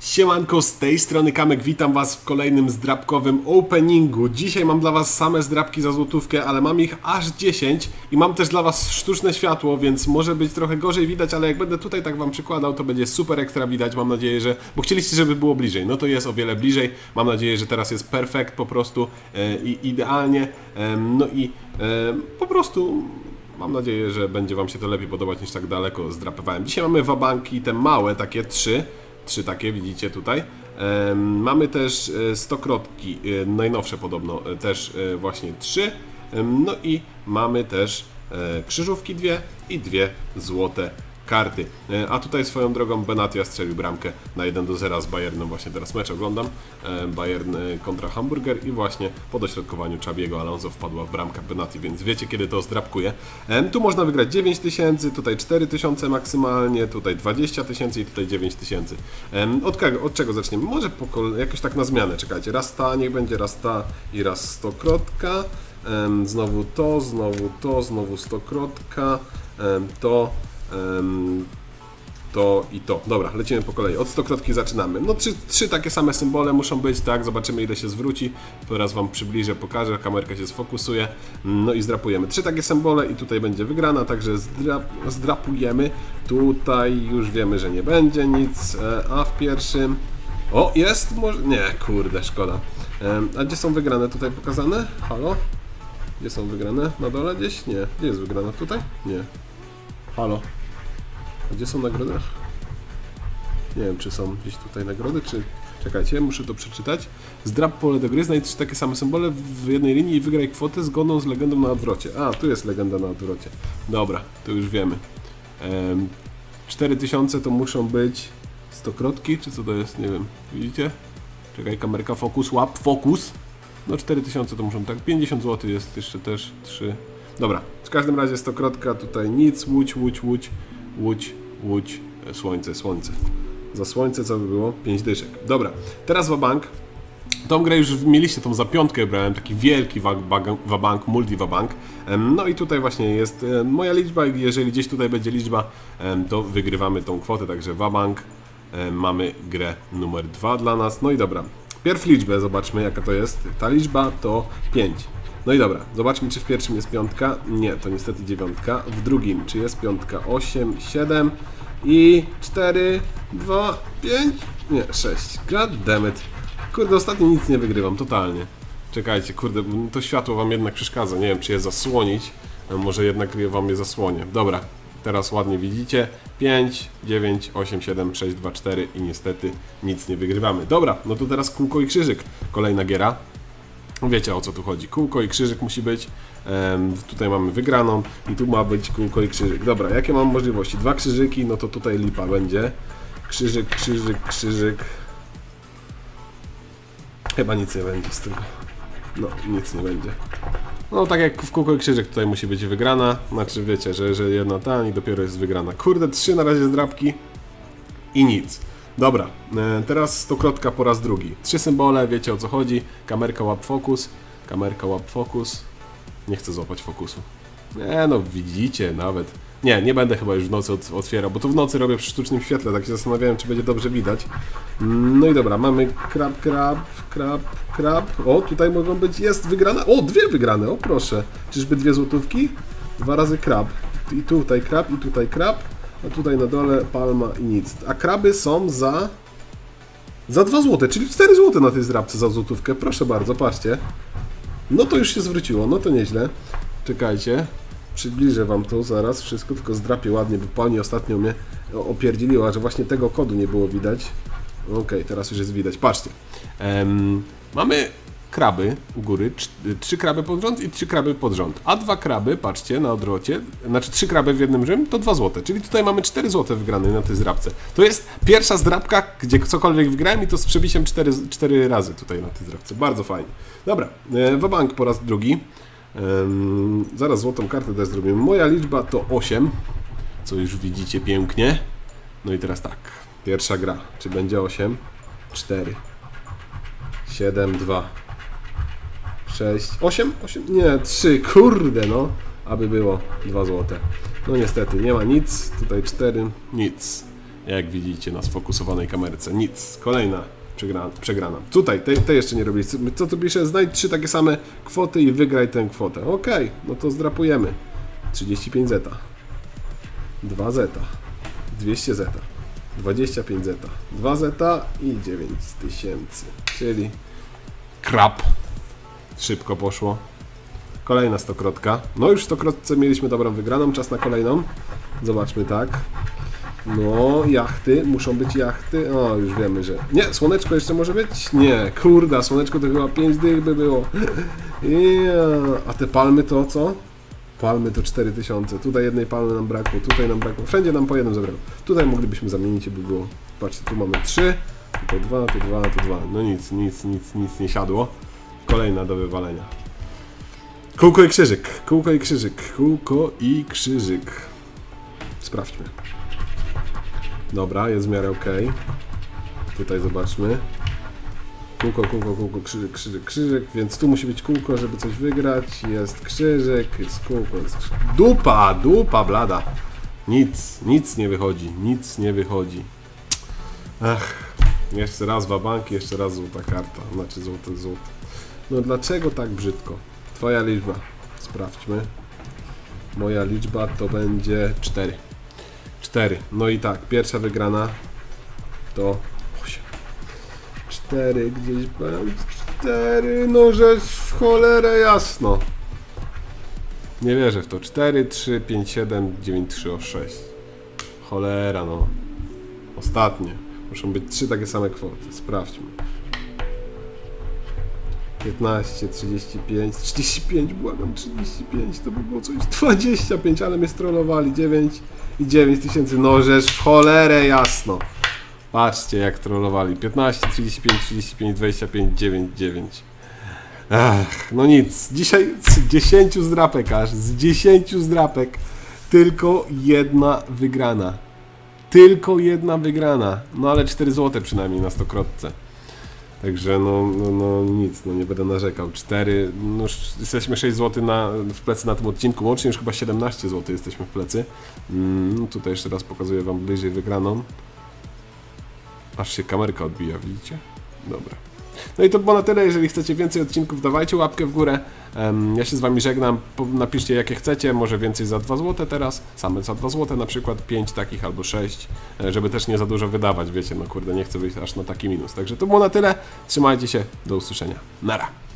Siemanko, z tej strony Kamek, witam was w kolejnym zdrabkowym openingu. Dzisiaj mam dla was same zdrabki za złotówkę, ale mam ich aż 10 i mam też dla was sztuczne światło, więc może być trochę gorzej widać, ale jak będę tutaj tak wam przykładał, to będzie super ekstra widać. Mam nadzieję, że... bo chcieliście, żeby było bliżej, no to jest o wiele bliżej. Mam nadzieję, że teraz jest perfekt po prostu e, i idealnie. E, no i e, po prostu Mam nadzieję, że będzie Wam się to lepiej podobać niż tak daleko zdrapywałem. Dzisiaj mamy wabanki, te małe, takie trzy. Trzy takie, widzicie tutaj. Mamy też e, stokrotki, e, najnowsze podobno, e, też właśnie trzy. No i mamy też krzyżówki dwie i dwie złote karty. E, A tutaj swoją drogą Benatia strzelił bramkę na 1 do 0 z Bayernem. Właśnie teraz mecz oglądam. E, Bayern e, kontra Hamburger i właśnie po dośrodkowaniu Czabiego Alonso wpadła w bramkę Benati, więc wiecie kiedy to zdrabkuje. Em, Tu można wygrać 9 tysięcy, tutaj 4 tysiące maksymalnie, tutaj 20 tysięcy i tutaj 9 tysięcy. Od, od czego zaczniemy? Może jakoś tak na zmianę, czekajcie. Raz ta, niech będzie raz ta i raz stokrotka. Znowu to, znowu to, znowu stokrotka. To, to i to. Dobra, lecimy po kolei. Od stokrotki zaczynamy. No trzy, trzy takie same symbole muszą być, tak? Zobaczymy ile się zwróci. Teraz Wam przybliżę, pokażę, kamerka się sfokusuje. No i zdrapujemy. Trzy takie symbole i tutaj będzie wygrana, także zdrap, zdrapujemy. Tutaj już wiemy, że nie będzie nic, e, a w pierwszym... O, jest? Może... Nie, kurde, szkoda. A gdzie są wygrane tutaj pokazane? Halo? Gdzie są wygrane? Na dole gdzieś? Nie. Gdzie jest wygrana? Tutaj? Nie. Halo? Gdzie są nagrody? Nie wiem, czy są gdzieś tutaj nagrody, czy... Czekajcie, muszę to przeczytać. Zdrap pole do gry, znajdź takie same symbole w jednej linii i wygraj kwotę zgodną z legendą na odwrocie. A, tu jest legenda na odwrocie. Dobra, to już wiemy. Em, 4000 to muszą być stokrotki, czy co to jest? Nie wiem. Widzicie? Czekaj, kamerka, fokus, łap, fokus. No 4000 to muszą tak. 50 zł jest jeszcze też 3. Dobra, w każdym razie stokrotka tutaj nic, łódź, łódź, łódź, łódź, łódź, e, słońce, słońce. Za słońce co by było? 5 dyszek. Dobra, teraz wabank. Tą grę już mieliście, tą za piątkę brałem, taki wielki wa- wa- wabank, multi wabank. No i tutaj właśnie jest e, moja liczba jeżeli gdzieś tutaj będzie liczba, to wygrywamy tą kwotę, także wabank. E, Mamy grę numer 2 dla nas. No i dobra, pierw liczbę zobaczmy jaka to jest. Ta liczba to 5. No i dobra, zobaczmy czy w pierwszym jest piątka. Nie, to niestety dziewiątka. W drugim czy jest piątka? 8, 7 i 4, 2, 5, nie, 6. God it. Kurde, ostatnio nic nie wygrywam, totalnie. Czekajcie, kurde, to światło wam jednak przeszkadza. Nie wiem, czy je zasłonić. Może jednak je wam je zasłonię. Dobra, teraz ładnie widzicie. 5, 9, 8, 7, 6, 2, 4 i niestety nic nie wygrywamy. Dobra, no to teraz kółko i krzyżyk. Kolejna giera. Wiecie o co tu chodzi. Kółko i krzyżyk musi być. Em, tutaj mamy wygraną i tu ma być kółko i krzyżyk. Dobra, jakie mam możliwości? Dwa krzyżyki, no to tutaj lipa będzie. Krzyżyk, krzyżyk, krzyżyk. Chyba nic nie będzie z tego. No, nic nie będzie. No, tak jak w kółko i krzyżyk tutaj musi być wygrana. Znaczy, wiecie, że, że jedna ta i dopiero jest wygrana. Kurde, trzy na razie zdrabki i nic. Dobra, e, teraz stokrotka po raz drugi. Trzy symbole, wiecie o co chodzi. Kamerka łap fokus, kamerka łap fokus. Nie chcę złapać fokusu. Nie no, widzicie nawet. Nie, nie będę chyba już w nocy ot- otwierał, bo to w nocy robię przy sztucznym świetle, tak się zastanawiałem, czy będzie dobrze widać. No i dobra, mamy krab, krab, krab, krab. O, tutaj mogą być, jest wygrana. O, dwie wygrane, o proszę. Czyżby dwie złotówki? Dwa razy krab. I tutaj krab, i tutaj krab. A tutaj na dole palma i nic. A kraby są za... Za 2 złote, czyli 4 złote na tej zdrabce za złotówkę. Proszę bardzo, patrzcie. No to już się zwróciło, no to nieźle. Czekajcie, przybliżę wam to zaraz, wszystko tylko zdrapię ładnie, bo pani ostatnio mnie opierdzieliła, że właśnie tego kodu nie było widać. Okej, teraz już jest widać, patrzcie. Em, mamy kraby u góry, trzy kraby pod rząd i trzy kraby pod rząd. A dwa kraby, patrzcie, na odwrocie, znaczy trzy kraby w jednym rzym, to dwa złote. Czyli tutaj mamy 4 złote wygrane na tej zdrabce. To jest pierwsza zdrabka, gdzie cokolwiek wygrałem i to z przebiciem 4, 4 razy tutaj na tej zdrabce. Bardzo fajnie. Dobra, e, Wabank po raz drugi. Zaraz złotą kartę też zrobimy. Moja liczba to 8, co już widzicie pięknie. No i teraz tak, pierwsza gra. Czy będzie 8? 4, 7, 2, 6, 8, 8, nie, 3, kurde no, aby było 2 złote. No niestety, nie ma nic, tutaj 4, nic. Jak widzicie na sfokusowanej kamerce. Nic. Kolejna przegrana. przegrana. Tutaj, tej, tej jeszcze nie robiliście. Co tu pisze? Znajdź trzy takie same kwoty i wygraj tę kwotę. Okej, no to zdrapujemy. 35 zeta. 2 zeta. 200 zeta. 25 zeta. 2 zeta i 9 tysięcy. Czyli krab. Szybko poszło. Kolejna stokrotka. No już w stokrotce mieliśmy dobrą wygraną. Czas na kolejną. Zobaczmy tak. No, jachty. Muszą być jachty. O, już wiemy, że... Nie, słoneczko jeszcze może być? Nie, kurda, słoneczko to chyba 5 dych by było. A te palmy to co? Palmy to 4000. Tutaj jednej palmy nam brakło, tutaj nam brakło. Wszędzie nam po jednym zabrało. Tutaj moglibyśmy zamienić, by było. Patrzcie, tu mamy 3, tu 2, tu 2, tu 2. No nic, nic, nic, nic nie siadło. Kolejna do wywalenia. Kółko i krzyżyk, kółko i krzyżyk, kółko i krzyżyk. Sprawdźmy. Dobra, jest w miarę ok. Tutaj zobaczmy. Kółko, kółko, kółko, krzyżyk, krzyżyk, krzyżyk, więc tu musi być kółko, żeby coś wygrać. Jest krzyżyk, jest kółko, jest krzyżyk. Dupa, dupa blada. Nic, nic nie wychodzi, nic nie wychodzi. Ach, jeszcze raz wabanki, jeszcze raz złota karta, znaczy złote, złote. No dlaczego tak brzydko? Twoja liczba, sprawdźmy. Moja liczba to będzie 4. 4. No i tak, pierwsza wygrana to 8. 4 gdzieś byłem. 4, no że w cholerę jasno. Nie wierzę w to. 4, 3, 5, 7, 9, 3, 6. Cholera no. Ostatnie. Muszą być trzy takie same kwoty. Sprawdźmy. 15, 35, 35, błagam, 35, to by było coś, 25, ale mnie strollowali, 9 i 9 tysięcy, no żeż w cholerę jasno. Patrzcie jak trollowali, 15, 35, 35, 25, 9, 9. Ach, no nic, dzisiaj z 10 zdrapek aż, z 10 zdrapek. Tylko jedna wygrana. Tylko jedna wygrana, no ale 4 złote przynajmniej na stokrotce. Także no, no, no nic, no nie będę narzekał. 4, no jesteśmy 6 zł na, w plecy na tym odcinku, łącznie już chyba 17 zł jesteśmy w plecy. Mm, tutaj jeszcze raz pokazuję Wam bliżej wygraną. Aż się kamerka odbija, widzicie? Dobra. No i to było na tyle, jeżeli chcecie więcej odcinków, dawajcie łapkę w górę. Ja się z Wami żegnam, napiszcie jakie chcecie, może więcej za 2 zł teraz, same za 2 zł, na przykład. 5 takich albo 6, e, żeby też nie za dużo wydawać, wiecie, no kurde, nie chcę wyjść aż na taki minus. Także to było na tyle, trzymajcie się, do usłyszenia, nara.